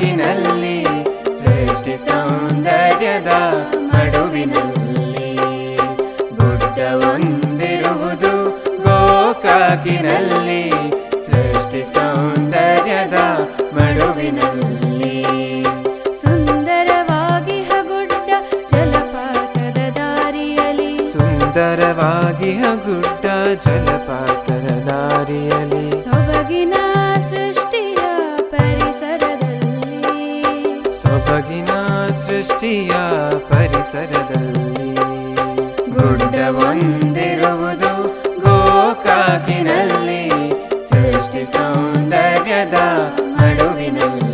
ಗೋಕಾಕಿನಲ್ಲಿ ಸೃಷ್ಟಿ ಸೌಂದರ್ಯದ ಮಡುವಿನಲ್ಲಿ ಗುಡ್ಡ ಒಂದಿರುವುದು ಗೋಕಾಕಿನಲ್ಲಿ ಸೃಷ್ಟಿ ಸೌಂದರ್ಯದ ಮಡುವಿನಲ್ಲಿ. ಸುಂದರವಾಗಿ ಹಗುಡ್ಡ ಜಲಪಾತದ ದಾರಿಯಲಿ. ಸುಂದರವಾಗಿ ಹಗುಡ್ಡ ಜಲಪಾತದ ದಾರಿಯಲ್ಲಿ ಸೊಬಗಿನ ಸೃಷ್ಟಿಯ ಸೊಬಗಿನ ಸೃಷ್ಟಿಯ ಪರಿಸರದಲ್ಲಿ ಗುಡ್ಡವೊಂದಿರುವುದು ಗೋಕಾಕಿನಲ್ಲಿ ಸೃಷ್ಟಿ ಸೌಂದರ್ಯದ ಮಡುವಿನಲ್ಲಿ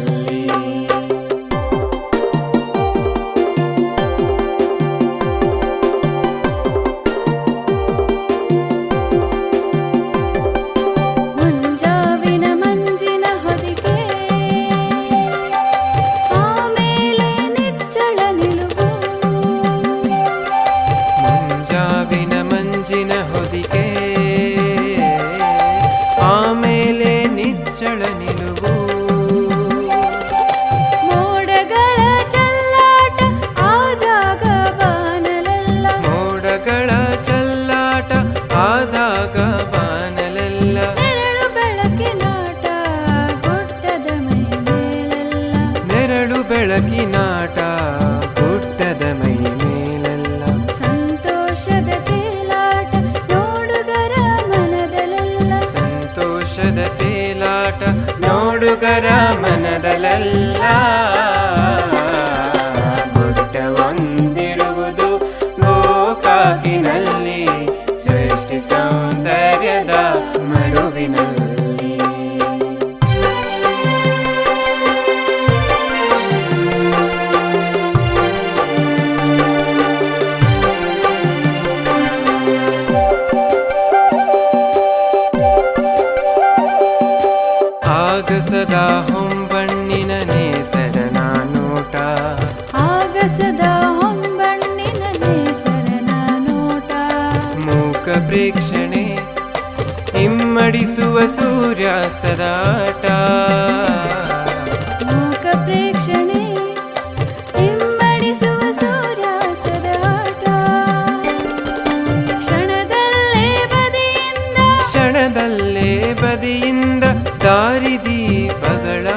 ನಿಚ್ಚಳ ನಿಲುವು. ಮೋಡಗಳ ಚಲ್ಲಾಟ ಆದಾಗ ಬಾನಲೆಲ್ಲ. ಮೋಡಗಳ ಚಲ್ಲಾಟ ಆದಾಗ ಬಾನಲೆಲ್ಲ. ನೆರಳು ಬೆಳಕಿನಾಟ ಗುಡ್ಡದ ಮೇಲೆಲ್ಲ ನೆರಳು ಬೆಳಕಿನಾಟ ತೇಲಾಟ ನೋಡುಗರ ಮನದಲೆಲ್ಲ. ಆಗಸದ ಹೊಂಬಣ್ಣಿನ ನೇಸರನ ನೋಟ ಆಗಸದ ಹೊಂಬಣ್ಣಿನ ನೇಸರನ ನೋಟ ಮೂಕ ಪ್ರೇಕ್ಷಣೆ ಇಮ್ಮಡಿಸುವ ಸೂರ್ಯಾಸ್ತದ ಬದಿಯಿಂದ ದಾರಿದೀಪಗಳ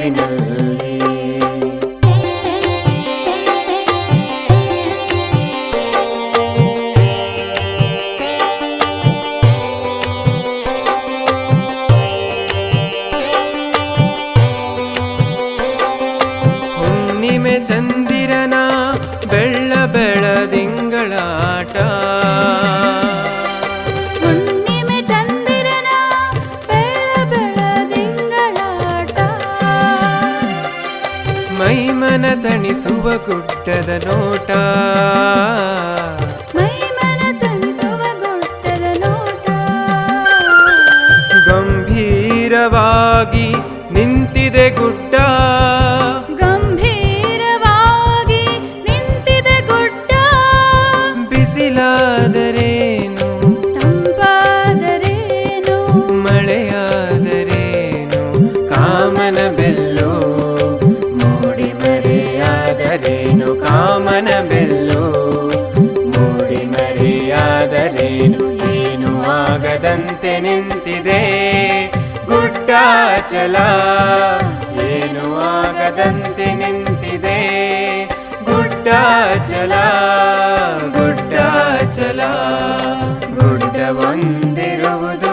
ಮಡುವಿನಲ್ಲಿ ಹುಣ್ಣಿಮೆ ಮೈಮನ ತಣಿಸುವ ಗುಟ್ಟದ ನೋಟ. ಮೈಮನ ತಣಿಸುವ ಗುಟ್ಟದ ನೋಟ. ಗಂಭೀರವಾಗಿ ನಿಂತಿದೆ ಗುಟ್ಟ ಗಂಭೀರವಾಗಿ ನಿಂತಿದೆ ಗುಡ್ಡ. ಬಿಸಿಲಾದರೇನು? ತಂಪಾದರೇನು? ಮಳೆಯಾದರೇನು? ಕಾಮನ ಬೆಲ್ಲು ಗುಡ್ಡಾಚಲ ಏನು ಆಗದಂತೆ ನಿಂತಿದೆ. ಗುಡ್ಡ ಚಲ ಗುಡ್ಡ ಚಲ. ಗುಡ್ಡವೊಂದಿರುವುದು ಗೋಕಾಕಿನಲ್ಲಿ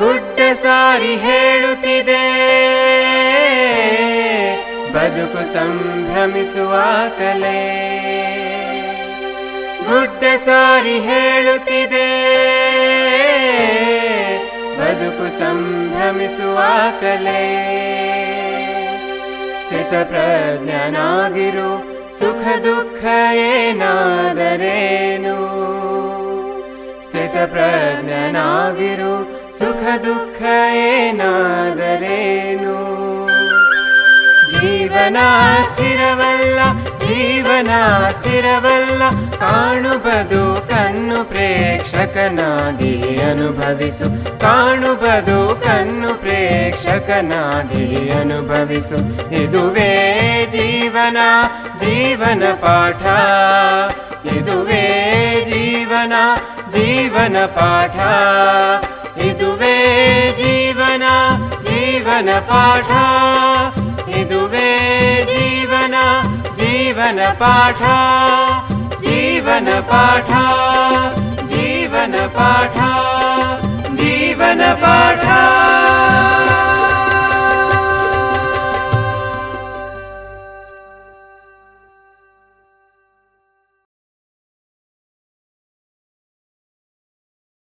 ಗುಡ್ಡ ಸಾರಿ ಹೇಳುತ್ತಿದೆ ಬದುಕು ಸಂಭ್ರಮಿಸುವ ಕಲೆ ಗುಡ್ಡ ಸಾರಿ ಹೇಳುತ್ತಿದೆ ಬದುಕು ಸಂಭ್ರಮಿಸುವ ಕಲೆ ಸ್ಥಿತ ಪ್ರಜ್ಞನಾಗಿರು ಸುಖ ದುಃಖ ಏನಾದರೇನು ಸ್ಥಿತ ಪ್ರಜ್ಞನಾಗಿರು ಸುಖ ದುಃಖ ಏನಾದರೇನು? ಜೀವನ ಸ್ಥಿರವಲ್ಲ ಜೀವನ ಸ್ಥಿರವಲ್ಲ ಕಾಣುಬದು ಕಣ್ಣು ಪ್ರೇಕ್ಷಕನಾಗಿ ಅನುಭವಿಸು. ಕಾಣುಬದು ಕಣ್ಣು ಪ್ರೇಕ್ಷಕನಾಗಿ ಅನುಭವಿಸು. ಇದುವೇ ಜೀವನ ಜೀವನ ಪಾಠ. ಇದುವೇ ಜೀವನ ಜೀವನ ಪಾಠ. पाठ इीवन जीवन पाठ जीवन पाठ जीवन पाठ